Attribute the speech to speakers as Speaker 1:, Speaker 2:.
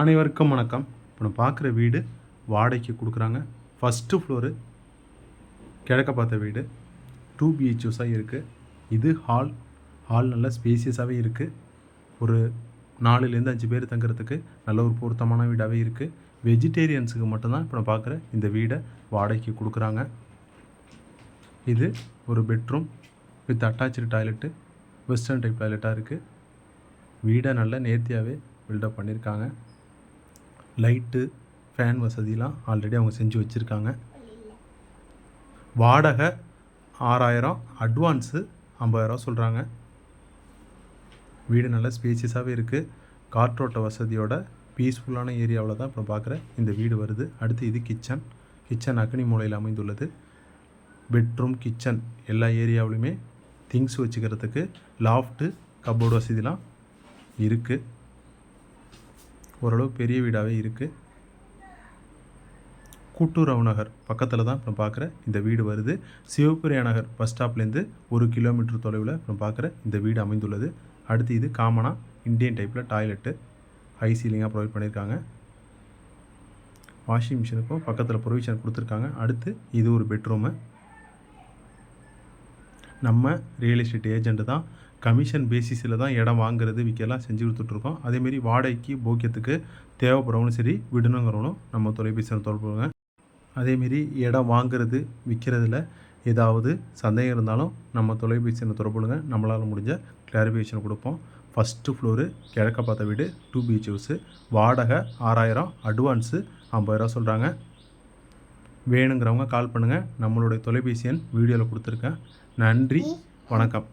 Speaker 1: அனைவருக்கும் வணக்கம். இப்போ நம்ம பார்க்குற வீடு வாடகைக்கு கொடுக்குறாங்க. ஃபஸ்ட்டு ஃப்ளோரு கிழக்க பார்த்த வீடு. டூ பிஹெச்யூஸாக இருக்குது இது ஹால் ஹால் நல்ல ஸ்பேசியஸாகவே இருக்குது ஒரு நாலுலேருந்து அஞ்சு பேர் தங்குறதுக்கு நல்ல ஒரு பொருத்தமான வீடாகவே இருக்குது வெஜிடேரியன்ஸுக்கு மட்டும்தான் இப்போ நான் பார்க்குற இந்த வீடை வாடகைக்கு கொடுக்குறாங்க. இது ஒரு bedroom with attach toilet western type டாய்லெட்டாக இருக்குது வீடை நல்லா நேர்த்தியாகவே பில்டப் பண்ணியிருக்காங்க லைட்டு ஃபேன் வசதிலாம் ஆல்ரெடி அவங்க செஞ்சு வச்சுருக்காங்க. வாடகை ஆறாயிரம் அட்வான்ஸு ஐம்பதாயிரம் சொல்கிறாங்க வீடு நல்ல ஸ்பேசியஸாகவே இருக்குது காற்றோட்ட வசதியோட பீஸ்ஃபுல்லான ஏரியாவில் தான் இப்போ பார்க்குற இந்த வீடு வருது. அடுத்து இது கிச்சன். கிச்சன் அக்னி மூலையில் அமைந்துள்ளது. பெட்ரூம் கிச்சன் எல்லா ஏரியாவிலுமே திங்ஸ் வச்சுக்கிறதுக்கு லாஃப்ட்டு கப்போர்டு வசதிலாம் இருக்குது ஓரளவு பெரிய வீடாகவே இருக்குது கூட்டுறவு நகர் பக்கத்தில் தான் இப்போ பார்க்குற இந்த வீடு வருது. சிவபிரியா நகர் பஸ் ஸ்டாப்லேருந்து ஒரு கிலோமீட்டர் தொலைவில் இப்போ பார்க்குற இந்த வீடு அமைந்துள்ளது. அடுத்து இது காமனாக இந்தியன் டைப்பில் டாய்லெட்டு ஹை சீலிங்காக ப்ரொவைட் பண்ணியிருக்காங்க வாஷிங் மிஷினுக்கும் பக்கத்தில் ப்ரொவிஷன் கொடுத்துருக்காங்க. அடுத்து இது ஒரு பெட்ரூமு நம்ம ரியல் எஸ்டேட் ஏஜெண்ட்டு தான் கமிஷன் பேசிஸில் தான் இடம் வாங்குறது விற்கலாம் செஞ்சு கொடுத்துட்ருக்கோம். அதேமாரி வாடகைக்கு போக்கியத்துக்கு தேவைப்படுறவனும் சரி விடணுங்கிறவனும் நம்ம தொலைபேசியில் தொடர்புங்க அதேமாரி இடம் வாங்குறது விற்கிறதுல ஏதாவது சந்தேகம் இருந்தாலும் நம்ம தொலைபேசியில் தொடர்புங்க நம்மளால் முடிஞ்ச கிளாரிஃபிகேஷன் கொடுப்போம். ஃபஸ்ட்டு ஃப்ளோரு கிழக்க பார்த்த வீடு டூ பிஹெச் ஹவுஸு வாடகை ஆறாயிரம் அட்வான்ஸு ஐம்பதாயிரம் சொல்கிறாங்க வேணுங்கிறவங்க கால் பண்ணுங்கள் நம்மளுடைய தொலைபேசி எண் வீடியோவில் கொடுத்துருக்கேன். நன்றி. வணக்கம்.